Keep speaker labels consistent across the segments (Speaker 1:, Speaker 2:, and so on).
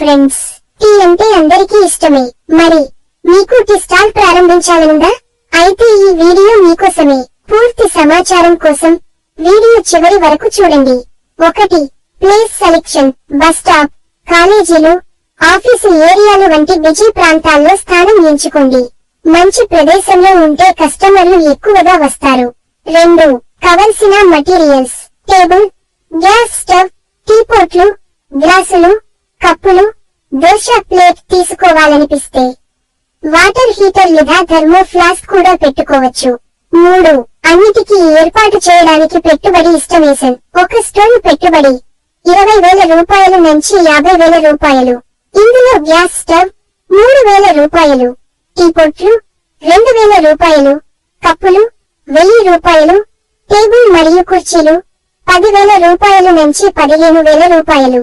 Speaker 1: Friends tea అంటే అందరికీ ఇష్టమే. మరి మీకు టీ స్టాల్ ప్రారంభించాలనుందా? అయితే ఈ వీడియో మీకోసమే. పూర్తి సమాచారం కోసం వీడియో చివరి వరకు చూడండి. ఒకటి ప్లేస్ సెలెక్షన్. బస్ స్టాప్ కాలేజీలు ఆఫీసు ఏరియాలు వంటి బిజీ ప్రాంతాల్లో స్థానం ఎంచుకోండి. మంచి ప్రదేశంలో ఉంటే కస్టమర్లు ఎక్కువగా వస్తారు. రెండు కావలసిన మటీరియల్స్. టేబుల్ గ్యాస్ స్టవ్ టీపోట్లు గ్లాసులు కప్పులు దోశ ప్లేట్ తీసుకోవాలనిపిస్తే వాటర్ హీటర్ లేదా థర్మో ఫ్లాస్క్ కూడా పెట్టుకోవచ్చు. మూడు అన్నిటికీ ఏర్పాటు చేయడానికి పెట్టుబడి ఇష్టమేషన్ ఒక స్టోన్ పెట్టుబడి ఇరవై వేల రూపాయలు నుంచి యాభై వేల రూపాయలు. ఇందులో గ్యాస్ స్టవ్ మూడు వేల రూపాయలు. టీ పొట్లు రెండు వేల రూపాయలు. కప్పులు వెయ్యి రూపాయలు. టేబుల్ మరియు కుర్చీలు పదివేల రూపాయలు నుంచి పదిహేను వేల రూపాయలు.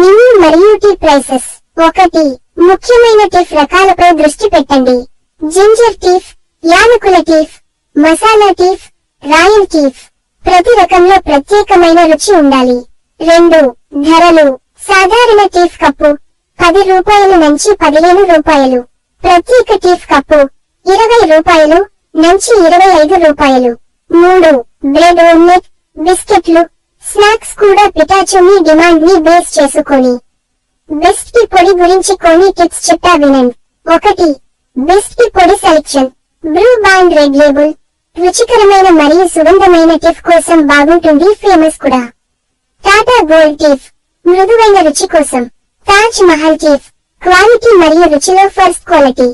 Speaker 1: మినీ మరియు టీ ప్రైసెస్ ఒకటి ముఖ్యమైన టీఫ్ రకాలపై దృష్టి పెట్టండి. జింజర్ టీఫ్ యాలకుల tea masala tea royal tea. ప్రతి రకంలో ప్రత్యేకమైన రుచి ఉండాలి. రెండు ధరలు. సాధారణ టీఫ్ కప్పు పది రూపాయల నుంచి పదిహేను రూపాయలు. ప్రత్యేక టీఫ్ కప్పు ఇరవై రూపాయలు నుంచి ఇరవై ఐదు రూపాయలు. మూడు బ్రెడ్ ఓమ్లెట్ బిస్కెట్లు స్నాక్స్ కూడా పిటాచుని డిమాండ్ని బేస్ చేసుకొని. బెస్ట్కి పొడి గురించి కొన్ని టిప్స్ చెప్తా వినండి. ఒకటి బెస్ట్కి పొడి selection. Brooke Bond red label. రుచికరమైన మరియు సుగంధమైన టిఫ్ కోసం బాగుంటుంది ఫేమస్ కూడా. Tata gold tea. మృదువైన రుచి కోసం. తాజ్ మహల్ టిఫ్. క్వాలిటీ మరియు రుచిలో ఫస్ట్ క్వాలిటీ.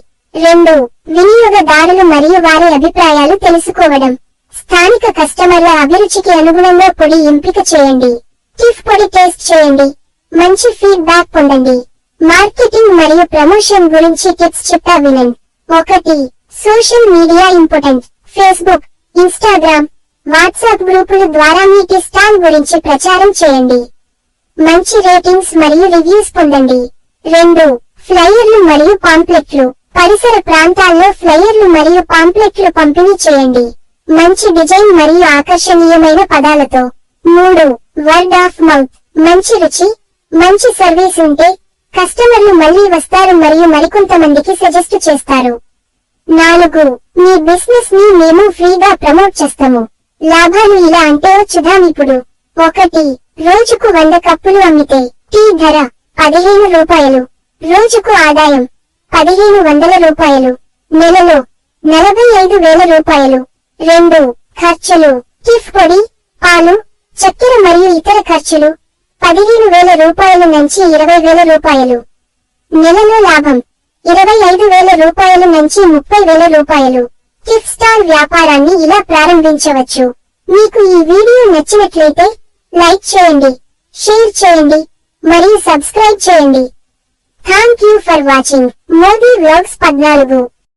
Speaker 1: రెండు వినియోగదారులు మరియు వారి అభిప్రాయాలు తెలుసుకోవడం. స్థానిక కస్టమర్ల అభిరుచికి అనుగుణంగా పొడి ఎంపిక చేయండి. టిఫ్ పొడి టేస్ట్ చేయండి. మంచి ఫీడ్బ్యాక్ పొందండి. మార్కెటింగ్ మరియు ప్రమోషన్ గురించి టిప్స్ చెప్తా వినండి. ఒకటి social media important. Facebook Instagram WhatsApp గ్రూపుల ద్వారా మీ టీ స్టాల్ గురించి ప్రచారం చేయండి. మంచి రేటింగ్స్ మరియు రివ్యూస్ పొందండి. రెండు ఫ్లైయర్లు మరియు పాంప్లెట్లు. పరిసర ప్రాంతాల్లో ఫ్లైయర్లు మరియు పాంప్లెట్లు పంపిణీ చేయండి. మంచి డిజైన్ మరియు ఆకర్షణీయమైన పదాలతో. మూడు వర్డ్ ఆఫ్ మౌత్ మంచి రుచి మంచి సర్వీస్ ఉంటే కస్టమర్లు మళ్ళీ వస్తారు మరియు మరికొంతమందికి సజెస్ట్ చేస్తారు. నాలుగు మీ బిజినెస్ని మేము ఫ్రీగా ప్రమోట్ చేస్తాము. లాభాలు ఇలా అంటే చూద్దాం ఇప్పుడు ఒకటి రోజుకు వంద కప్పులు అమ్మితే టీ ధర పదిహేను రూపాయలు. రోజుకు ఆదాయం పదిహేను వందల రూపాయలు. నెలలో నలభై ఐదు వేల రూపాయలు. రెండు ఖర్చులు కిఫ్ పొడి పాలు చక్కెర మరియు ఇతర ఖర్చులు. పదిహేను వేల రూపాయల నుంచి ఇరవై వేల రూపాయలు. నెలలో లాభం. ఇరవై ఐదు వేల రూపాయల నుంచి ముప్పై వేల రూపాయలు. కిఫ్ స్టాల్ వ్యాపారాన్ని ఇలా ప్రారంభించవచ్చు. మీకు ఈ వీడియో నచ్చినట్లయితే లైక్ చేయండి షేర్ చేయండి మరియు సబ్స్క్రైబ్ చేయండి. Thank you for watching. Modi vlogs పద్నాలుగు.